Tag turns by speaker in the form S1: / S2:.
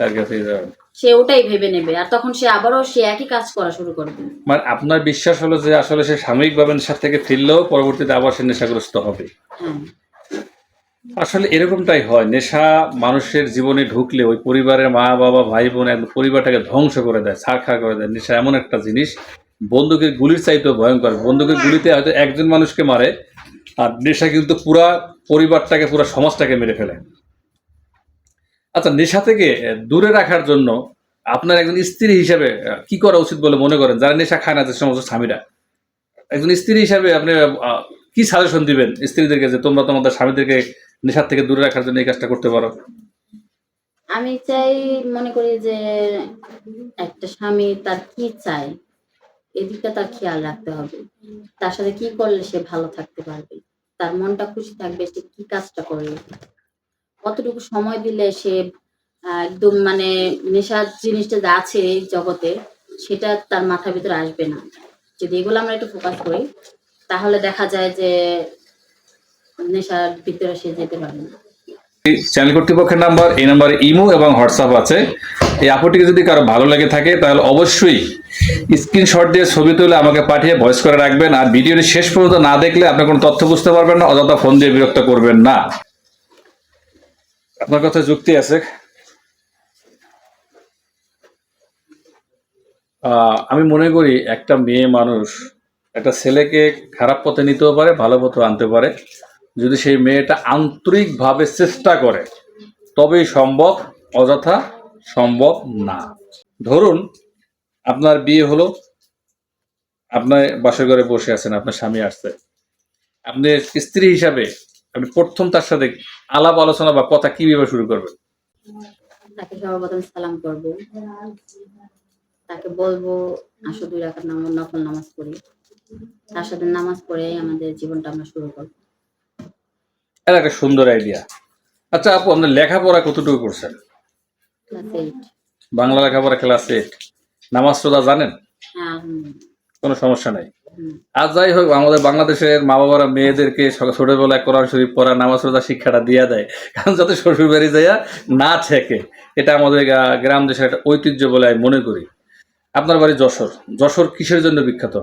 S1: তার যাবেন
S2: সে ওটাই ভেবে নেবে। আর তখন সে আবারও সে একই কাজ করা শুরু করবে।
S1: মানে আপনার বিশ্বাস হলো যে আসলে সে সাময়িকভাবে নেশার থেকে ফিরলেও পরবর্তীতে আবার সে নেশাগ্রস্ত হবে?
S2: হ্যাঁ।
S1: আসলে এরকমটাই হয়। নেশা মানুষের জীবনে ঢুকলে ওই পরিবারের মা বাবা ভাই বোন পরিবারটাকে ধ্বংস করে দেয় ছাড়খাড় করে দেয়। নেশা এমন একটা জিনিস বন্দুকের গুলির চাইতেও ভয়ঙ্কর। বন্দুকের গুলিতে হয়তো একজন মানুষকে মারে আর নেশা কিন্তু পুরা পরিবারটাকে পুরো সমাজটাকে মেরে ফেলে। আচ্ছা নেশা থেকে দূরে রাখার জন্য আপনার একজন স্ত্রী হিসাবে কি করা উচিত বলে মনে করেন? যারা নেশা খায় না যে সমস্ত স্বামীরা। একজন স্ত্রী হিসাবে আপনি কি সাজেশন দিবেন স্ত্রীদেরকে যে তোমরা তোমাদের স্বামীদেরকে নেশার থেকে দূরে রাখার জন্য এই কাজটা করতে পারো?
S2: আমি চাই, মনে করি যে একটা স্বামী তার কি চায়, এদিকটা তার খেয়াল রাখতে হবে। তার সাথে কি করলে সে ভালো থাকতে পারবে? তার মনটা খুশি থাকবে, সে কি কাজটা করলে? কতটুকু সময় দিলে সে একদম মানে নেশার জিনিসটা যা আছে এই জগতে, সেটা তার মাথার ভিতরে আসবে না। যদি এগুলো আমরা একটু ফোকাস করি, তাহলে দেখা যায় যে নেশার ভিতরে সে যেতে পারবে না।
S1: চ্যানেল কর্তৃপক্ষের নাম্বার এই নাম্বারে ইমো এবং হোয়াটসঅ্যাপ আছে। এই আপুটিকে যদি কারও ভালো লেগে থাকে, তাহলে অবশ্যই স্ক্রিনশট দিয়ে ছবি তুলে আমাকে পাঠিয়ে ভয়েস করে রাখবেন। আর ভিডিওটি শেষ পর্যন্ত না দেখলে আপনি কোনো তথ্য বুঝতে পারবেন না, অযথা ফোন দিয়ে বিরক্ত করবেন না। আপনার কথা যুক্তি আছে। আমি মনে করি একটা মেয়ে মানুষ একটা ছেলেকে খারাপ পথে নিতেও পারে, ভালো পথে আনতে পারে। যদি সেই মেয়েটা আন্তরিকভাবে চেষ্টা করে, তবেই সম্ভব, অযথা সম্ভব না। ধরুন, আপনার বিয়ে হলো আপনার বাসর ঘরে বসে আছেন, আপনার স্বামী আসছে। আপনি স্ত্রী হিসাবে আপনি প্রথম তার সাথে আলাপ আলোচনা বা কথা কীভাবে শুরু করবেন?
S2: তাকে সর্বপ্রথম সালাম করব। তাকে বলব আসো দুই রাখার নাম নফল নামাজ পড়ি। তার সাথে নামাজ পড়ে আমাদের জীবনটা আমরা শুরু করব।
S1: এটা একটা সুন্দর আইডিয়া আচ্ছা আপু আপনার লেখাপড়া কতটুকু করছেন? বাংলা লেখাপড়া ক্লাস এইট নামাজ রোজা জানেন?
S2: হ্যাঁ
S1: কোনো সমস্যা নাই। আর যাই হোক, আমাদের বাংলাদেশের মা বাবারা মেয়েদেরকে ছোটবেলায় কোরআন শরীফ পড়া, নামাজ রোজা শিক্ষাটা দিয়ে দেয়। কারণ যাতে শ্বশুর বাড়ি যাইয়া না থেকে এটা আমাদের গ্রাম দেশের একটা ঐতিহ্য বলে আমি মনে করি। আপনার বাড়ি যশোর। যশোর কিসের জন্য বিখ্যাত?